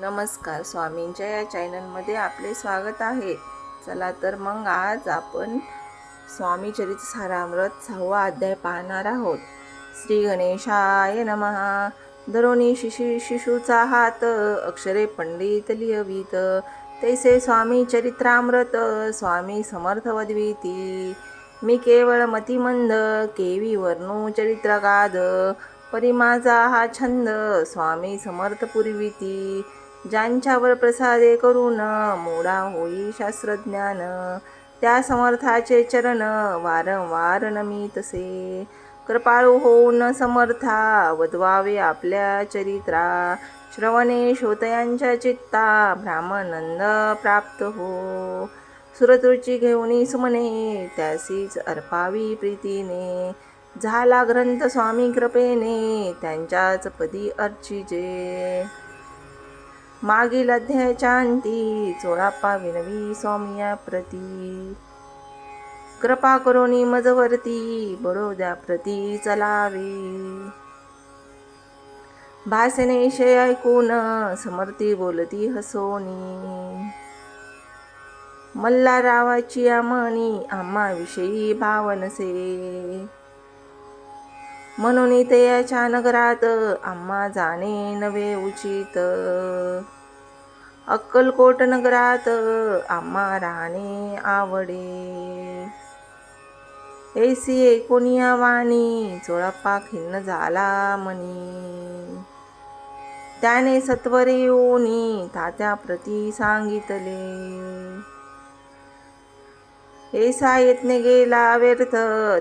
नमस्कार स्वामींच्या या चॅनलमध्ये आपले स्वागत आहे. चला तर मग आज आपण स्वामी चरित्र सारामृत सहावा अध्याय पाहणार आहोत. श्री गणेशाय नमहा धरोणी शिशु शिशूचा हात अक्षरे पंडित लिहवीत. तैसे स्वामी चरित्रामृत स्वामी समर्थ वदवीती. मी केवळ मतिमंद केवी वर्णू चरित्रगाद. परी माझा हा छंद स्वामी समर्थ पुरविती. ज्यांच्यावर प्रसादे करून मोडा होई शास्त्रज्ञान त्या समर्थाचे चरण वारंवार नमितसे कृपाळू होऊन समर्था वधवावे आपल्या चरित्रा. श्रवणे श्रोतयांच्या चित्ता ब्राह्मनंद प्राप्त हो. सुरतुची घेऊन सुमने त्यासीच अर्पावी प्रीतीने. झाला ग्रंथ स्वामी कृपेने त्यांच्याच पदी अर्चिजे. मागील अध्यायाच्या अंती चोळाप्पा विनवी स्वामिया प्रती. कृपा करोनी मजवरती बडोद्या प्रती चलावे. भासने शे ऐकून समर्थी बोलती हसोनी. मल्हारावाची आमणी आम्हाविषयी भावनसे. म्हणून तयाच्या नगरात आम्हा जाणे नवे उचित. अक्कलकोट नगरात आम्हा राहणे आवडे. ऐसी एकोनिया वाणी चोळप्पा खिन्न झाला मनी त्याने सत्वरे ओनी तात्या प्रती सांगितले. ऐसा येतने गेला व्यर्थ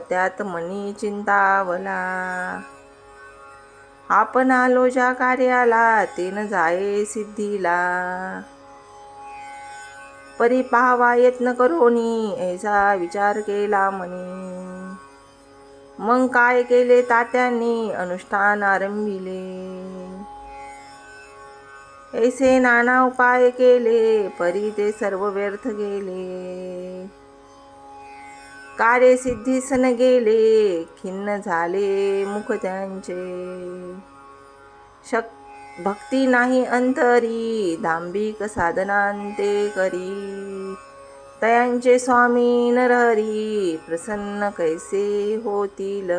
त्यात मनी चिंतावला. आपण आलो ज्या कार्याला तेन जाये सिद्धीला. परी पाहावा यत्न करोनी ऐसा विचार केला मनी. मग काय केले तात्यांनी अनुष्ठान आरंभिले. ऐसे नाना उपाय केले परी ते सर्व व्यर्थ गेले. कार्यसिद्धीसन गेले खिन्न झाले मुख त्यांचे शक भक्ती नाही अंतरी दांभिक साधनांते करी. तयांचे स्वामी नरहरी प्रसन्न कैसे होतील?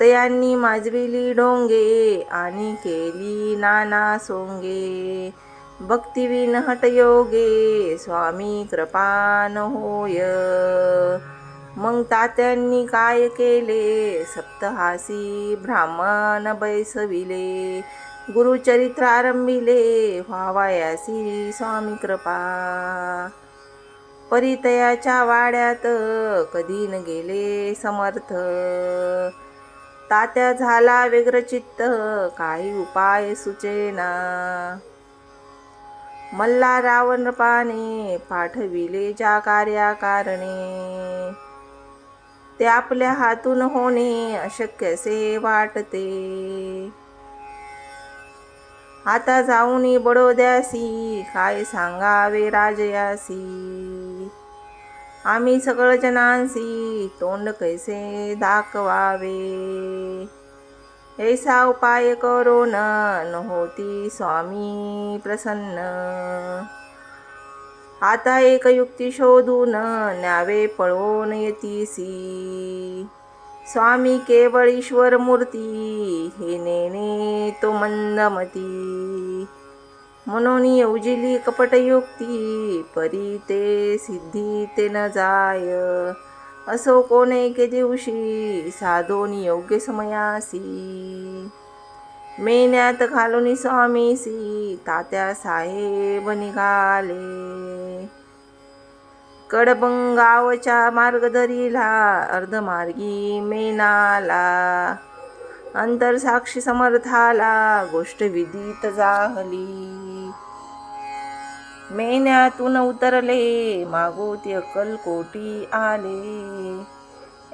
तयांनी माजविली डोंगे आणि केली नाना सोंगे. भक्तिविन हटयोगे स्वामी कृपान होय मग तात्यांनी काय केले? सप्तहासी ब्राह्मण बैसविले गुरुचरित्र आरंभिले व्हावायासी स्वामी कृपा। परितयाच्या वाड्यात कधी न गेले समर्थ। तात्या झाला व्यग्रचित्त काही उपाय सुचेना। मल्ला रावण पाने पाठविले ज्या कार्याकारणे. ते आपल्या हातून होणे अशक्यसे वाटते. आता जाऊनी बडोद्यासी काय सांगावे राजयासी? आम्ही सगळ जनांसी तोंड कैसे दाखवावे? ऐसा उपाय करो न होती स्वामी प्रसन्न. आता एक युक्ती शोधून न्यावे पळवून येतीसी. स्वामी केवळ ईश्वर मूर्ती हे नेने तो मंदमती. म्हणून येवजिली कपटयुक्ती परी ते सिद्धी ते न जाय. असो कोणे के दिवशी साधोनी योग्य समयासी. मेन्यात घालून स्वामीसी तात्या साहेब निघाले. कडबंगावच्या मार्गदरीला अर्धमार्गी मेनाला अंतरसाक्षी समर्थाला गोष्ट विदित जाहली. मेन्यातून उतरले मागोती अक्कलकोटी आले.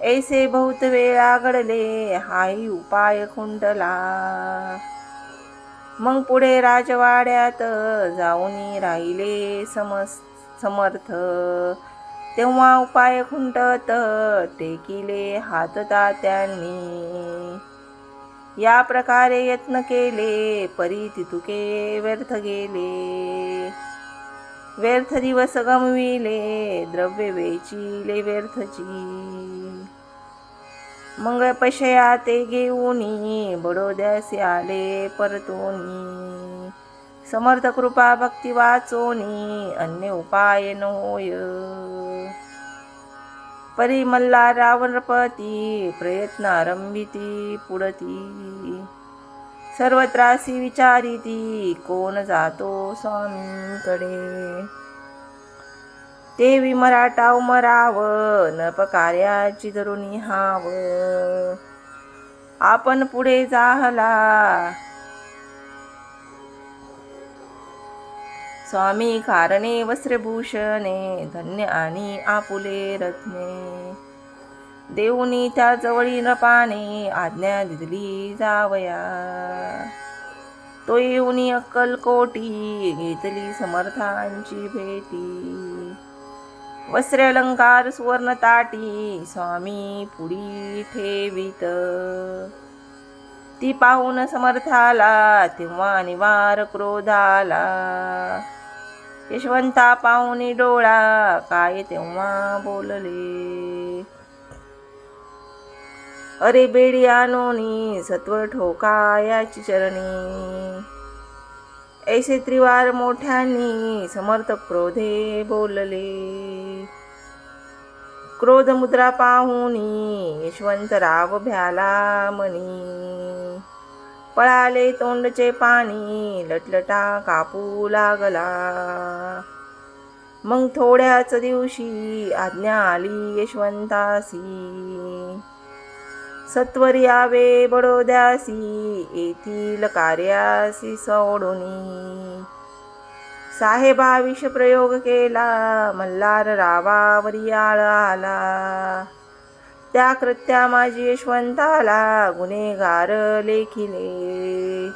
ऐसे बहुत वेळा घडले हाही उपाय खुंडला मग पुढे राजवाड्यात जाऊन राहिले समस समर्थ. तेव्हा उपाय खुंटत टेकिले हात तात्यांनी. या प्रकारे यत्न केले परी तितुके व्यर्थ गेले. व्यर्थ दिवस गमविले द्रव्य वेचिले व्यर्थची. मंगळ पशया ते घेऊनी बडोद्यास आले परतोनी. समर्थ कृपा भक्ती वाचोनी अन्य उपाय न होय परी रावणपती प्रयत्न आरंभिती सर्व त्रासी विचारिती कोण जातो स्वामींकडे ते विमराटाव उमराव न पकार्याची धरुणी हाव. आपण पुढे जाहला. स्वामी कारणे वस्त्रभूषणे धन्य आणि आपुले रत्ने. देऊनी त्या जवळी नपाने आज्ञा दिली जावया. तो येऊनी अक्कलकोटी घेतली समर्थांची भेटी. वस्त्र अलंकार सुवर्ण ताटी स्वामी पुढी ठेवित. ती पाहून समर्थाला तेव्हा निवार क्रोधाला. यशवंता पाहुणी डोळा काय तेव्हा बोलले? अरे बेडिया नोनी सत्व ठोकायाची चरणी. ऐसे त्रिवार मोठ्यांनी समर्थ क्रोधे बोलले. क्रोध मुद्रा पाहुनी यशवंतराव भ्याला मनी पळाले तोंडचे पाणी लटलटा कापू लागला. मग थोड्याच दिवशी आज्ञा आली यशवंतासी. सत्वर यावे बडोद्यासी येथील कार्यासी सोडूनी. साहेबा विष प्रयोग केला मल्हार रावावरी आला. त्या कृत्या माझी यशवंताला गुन्हेगार लेखिले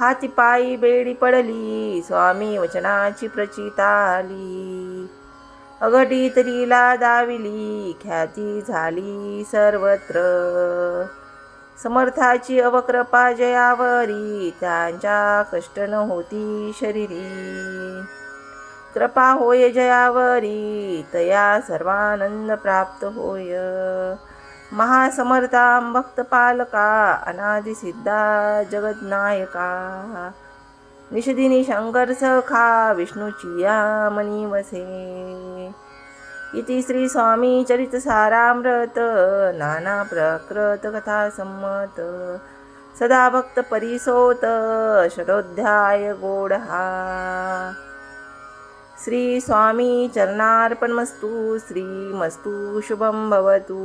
हाती पायी बेडी पडली स्वामी वचनाची प्रचिता आली. अघटी तरीला दाविली ख्याती झाली सर्वत्र. समर्थाची अवकृपा जयावरी त्यांच्या कष्ट न होती शरीरी. कृपा होय जयावरी तया सर्वानंद प्राप्त होय. महासमर्था भक्तपालका अनादिसिद्धा अनादि सिद्धा जगतनायका निषदिनी शंकर सखा विष्णूची मनी वसे इति श्री स्वामी चरित सारामृत नाना प्रकृत कथा संमत सदा भक्त परिसोत शतोध्याय गोडहा श्री स्वामी चरणार्पणमस्तु श्रीमस्तु शुभं भवतु।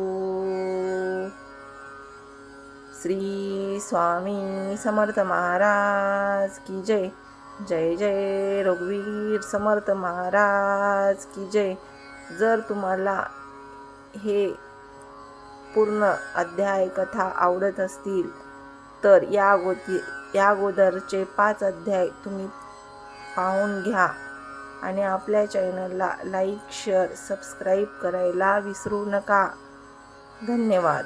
श्री स्वामी समर्थ महाराज की जय. जय जय रघुवीर समर्थ महाराज की जय. जर तुम्हाला हे पूर्ण अध्याय कथा आवडत असतील तर या गोती या अगोदरचे पाच अध्याय तुम्ही पाहून घ्या आणि आपल्या चॅनलला लाईक शेअर सबस्क्राईब करायला विसरू नका. धन्यवाद.